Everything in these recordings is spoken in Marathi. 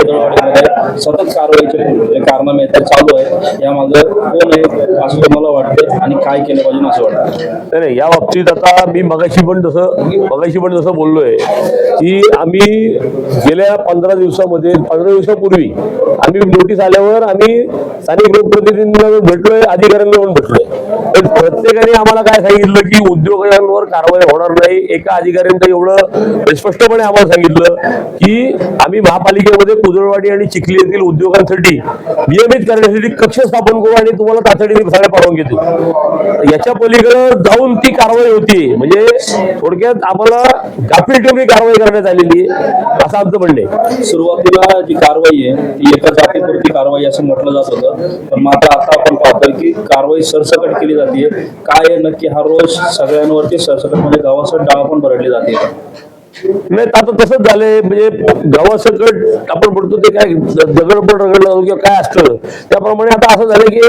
सतत कारवाईचे कारण कारनामे ते चालू आहेत यामागं कोण आहे असं तुम्हाला वाटतं आणि काय केलं पाहिजे असं वाटतं नाही या बाबतीत आता मी मगाशी पण जसं मगाशी पण जसं बोललोय की आम्ही गेल्या पंधरा दिवसामध्ये पंधरा दिवसापूर्वी आम्ही नोटीस आल्यावर आम्ही स्थानिक लोकप्रतिनिधींना भेटलोय अधिकाऱ्यांना पण भेटलोय. पण प्रत्येकाने आम्हाला काय सांगितलं की उद्योगांवर कारवाई होणार नाही. एका अधिकाऱ्यांचं एवढं म्हणजे स्पष्टपणे आम्हाला सांगितलं की आम्ही महापालिकेमध्ये कुदळवाडी आणि चिखली येथील उद्योगांसाठी नियमित करण्यासाठी कक्ष स्थापन करू आणि तुम्हाला तातडीने सगळ्या परवानगी देऊ याच्या पलीकडे जाऊन ती कारवाई होती. म्हणजे थोडक्यात आम्हाला गाफीलटोरी कारवाई करण्यात आलेली आहे असं आमचं म्हणणे सुरुवातीला जी कारवाई आहे ती एका जातीपुरती कारवाई असं म्हटलं जात होतं. पण मात्र आता आपण पाहतोय की कारवाई सरसकट केली जाते. काय आहे? नक्की हा रोज सगळ्यांवरती सरसकट म्हणजे गावासह डाळ पण भरडली जाते. नाही आता तसंच झालंय. म्हणजे गावासकट आपण म्हणतो ते काय दगड पण रगडलं किंवा काय असतं. त्याप्रमाणे आता असं झालं की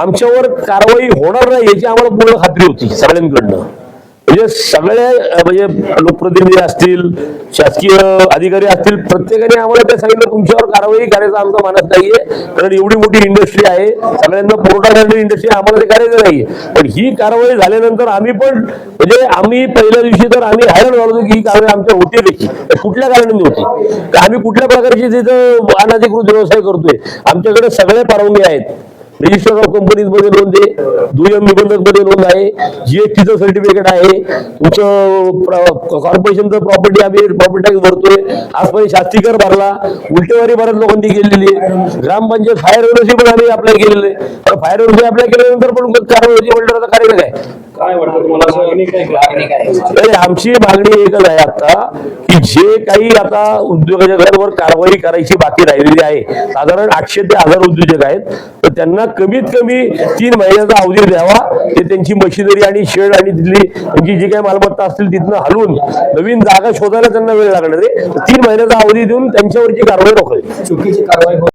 आमच्यावर कारवाई होणार नाही याची आम्हाला पूर्ण खात्री होती सगळ्यांकडनं. म्हणजे सगळे म्हणजे लोकप्रतिनिधी असतील शासकीय अधिकारी असतील प्रत्येकाने आम्हाला ते सांगितलं तुमच्यावर कारवाई करायचा आमचा मानस नाहीये. कारण एवढी मोठी इंडस्ट्री आहे सगळ्यांना पुरवठा करणारी इंडस्ट्री आम्हाला ते करायचं नाहीये. पण ही कारवाई झाल्यानंतर आम्ही पण म्हणजे आम्ही पहिल्या दिवशी तर आम्ही हैराण झालो की ही कारवाई आमच्या होती कशी तर कुठल्या कारणाने होती? तर आम्ही कुठल्या प्रकारची तिथं अनाधिकृत व्यवसाय करतोय? आमच्याकडे सगळे परवानगी आहेत. रजिस्टर ऑफ कंपनीजमध्ये नोंद आहे. दुय्यम निबंधकमध्ये नोंद आहे. जीएसटीचं सर्टिफिकेट आहे. तुमचं कॉर्पोरेशनचं प्रॉपर्टी आम्ही प्रॉपर्टी टॅक्स भरतोय. आजपर्यंत शास्तीकर भरला. उलटेवारी बऱ्याच लोकांनी केलेली आहे. ग्रामपंचायत फायर ओनरशिप पण आम्ही अप्लाय केलेले आहे. फायर ओनरशिप अप्लाय केल्यानंतर पण कारवाई होती. म्हणल्यावर आता काय वाटतं तुम्हाला? असं नाही, आमची मागणी एकच आहे आता की जे काही आता उद्योजकांवर कारवाई करायची बाकी राहिलेली आहे साधारण आठशे ते हजार उद्योजक आहेत तर त्यांना कमीत कमी तीन महिन्याचा अवधी द्यावा ते त्यांची मशिनरी आणि शेड आणि तिथली त्यांची जी काही मालमत्ता असतील तिथनं हलवून नवीन जागा शोधायला त्यांना वेळ लागणार आहे. तर तीन महिन्याचा अवधी देऊन त्यांच्यावरची कारवाई रोखावी चुकीची कारवाई होत